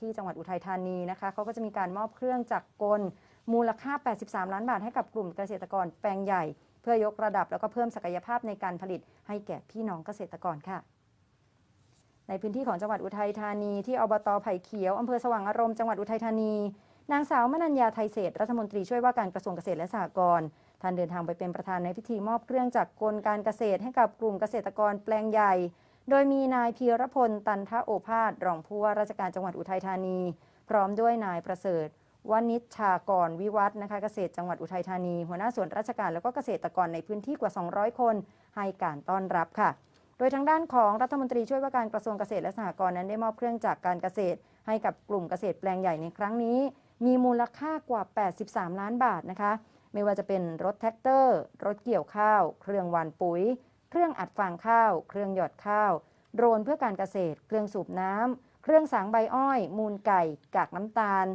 ที่จังหวัดอุทัยธานีนะคะเขาก็จะมีการมอบเครื่องจักรกล มูลค่า 83 ล้านบาทให้กับกลุ่มเกษตรกรแปลงใหญ่ เพื่อยกระดับแล้วก็เพิ่มศักยภาพในการผลิตให้แก่พี่น้องเกษตรกรค่ะ ในพื้นที่ของจังหวัดอุทัยธานีที่อบตไผ่เขียวอำเภอสว่างอารมณ์จังหวัดอุทัยธานี นางสาวมนัญญาไทยเศษรัฐมนตรีช่วยว่าการกระทรวงเกษตรและสหกรณ์ท่านเดินทางไปเป็นประธานในพิธีมอบเครื่องจักรกลการเกษตรให้กับกลุ่มเกษตรกรแปลงใหญ่ โดยมีนายพีรพลตันทโอภาสรองผู้ว่าราชการจังหวัดอุทัยธานี พร้อมด้วยนายประเสริฐวณิชชากรวิวัฒน์นะคะเกษตรจังหวัดอุทัยธานี หัวหน้าส่วนราชการแล้วก็เกษตรกรในพื้นที่กว่า 200 คน ให้การต้อนรับค่ะ โดยทางด้านของรัฐมนตรีช่วยว่าการกระทรวงเกษตรและสหกรณ์นั้นได้มอบเครื่องจักรการเกษตร ให้กับกลุ่มเกษตรแปลงใหญ่ในครั้งนี้ มีมูลค่ากว่า 83 ล้านบาทนะคะ ไม่ว่าจะเป็นรถแท็กเตอร์ รถเกี่ยวข้าว เครื่องหวานปุ๋ย เครื่องอัดฟางข้าว เครื่องหยอดข้าว โดรนเพื่อการเกษตร เครื่องสูบน้ำ เครื่องสางใบอ้อย มูลไก่ กากน้ำตาล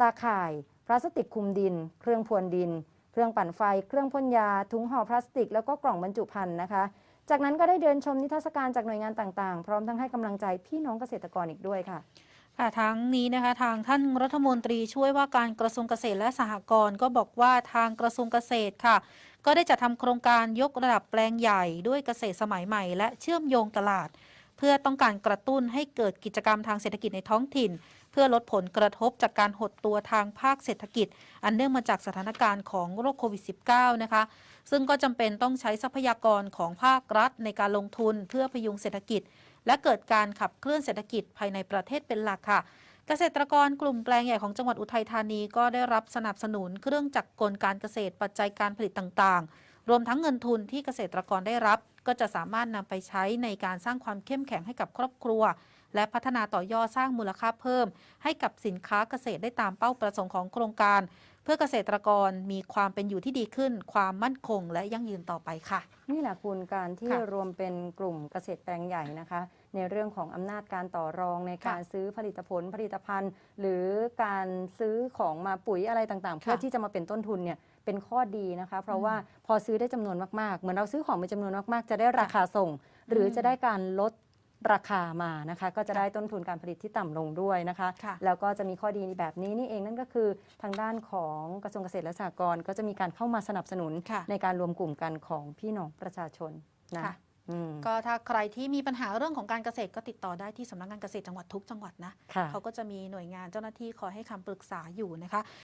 ตาข่าย พลาสติกคุมดิน เครื่องพรวนดิน เครื่องปั่นไฟ เครื่องพ่นยา ถุงห่อพลาสติก แล้วก็กล่องบรรจุภัณฑ์นะคะ จากนั้นก็ได้เดินชมนิทรรศการจากหน่วยงานต่างๆ พร้อมทั้งให้กำลังใจพี่น้องเกษตรกรอีกด้วยค่ะค่ะทั้งนี้นะคะทางท่านรัฐมนตรีช่วยว่าการกระทรวงเกษตรและสหกรณ์ก็บอกว่าทางกระทรวงเกษตรค่ะก็ได้จัดทำโครงการยกระดับแปลงใหญ่ด้วยเกษตรสมัยใหม่ และเชื่อมโยงตลาด เพื่อต้องการกระตุ้นให้เกิดกิจกรรมทางเศรษฐกิจในท้องถิ่น เพื่อลดผลกระทบจากการหดตัวทางภาคเศรษฐกิจ อันเนื่องมาจากสถานการณ์ของโรคโควิด -19 นะคะ ซึ่งก็จำเป็นต้องใช้ทรัพยากรของภาครัฐในการลงทุนเพื่อพยุงเศรษฐกิจ และเกิดการขับเคลื่อนเศรษฐกิจภายในประเทศเป็นหลักค่ะ เกษตรกรกลุ่มแปลงใหญ่ของจังหวัดอุทัยธานีก็ได้รับสนับสนุนเครื่องจักรกลการเกษตรปัจจัยการผลิตต่างๆ รวมทั้งเงินทุนที่เกษตรกรได้รับ ก็จะสามารถนำไปใช้ในการสร้างความเข้มแข็งให้กับครอบครัว และพัฒนาต่อยอดสร้างมูลค่าเพิ่ม ให้กับสินค้าเกษตรได้ตามเป้าประสงค์ของโครงการ เพื่อเกษตรกรมีความเป็นอยู่ที่ดีขึ้น ความมั่นคง และยั่งยืนต่อไปค่ะ นี่แหละคุณการที่ค่ะรวมเป็นกลุ่มเกษตรแปลงใหญ่นะคะ ในเรื่องของอำนาจการต่อรองในการซื้อผลิตผลผลิตภัณฑ์ หรือการซื้อของมาปุ๋ยอะไรต่างๆ เพื่อที่จะมาเป็นต้นทุนเนี่ยเป็นข้อดีนะคะ เพราะว่าพอซื้อได้จำนวนมากๆ เหมือนเราซื้อของเป็นจำนวนมากๆ จะได้ราคาส่ง หรือจะได้การลด ราคามานะคะก็จะได้ต้นทุนการผลิตที่ต่ำลงด้วยนะคะค่ะ แล้วก็จะมีข้อดีแบบนี้นี่เองนั่นก็คือทางด้านของกระทรวงเกษตรและสหกรณ์ก็จะมีการเข้ามาสนับสนุนค่ะ ในการรวมกลุ่มกันของพี่น้องประชาชนนะค่ะ อืมก็ถ้าใครที่มีปัญหาเรื่องของการเกษตรก็ติดต่อได้ที่สำนักงานเกษตรจังหวัดทุกจังหวัดนะ ค่ะ เขาก็จะมีหน่วยงานเจ้าหน้าที่คอยให้คำปรึกษาอยู่นะคะ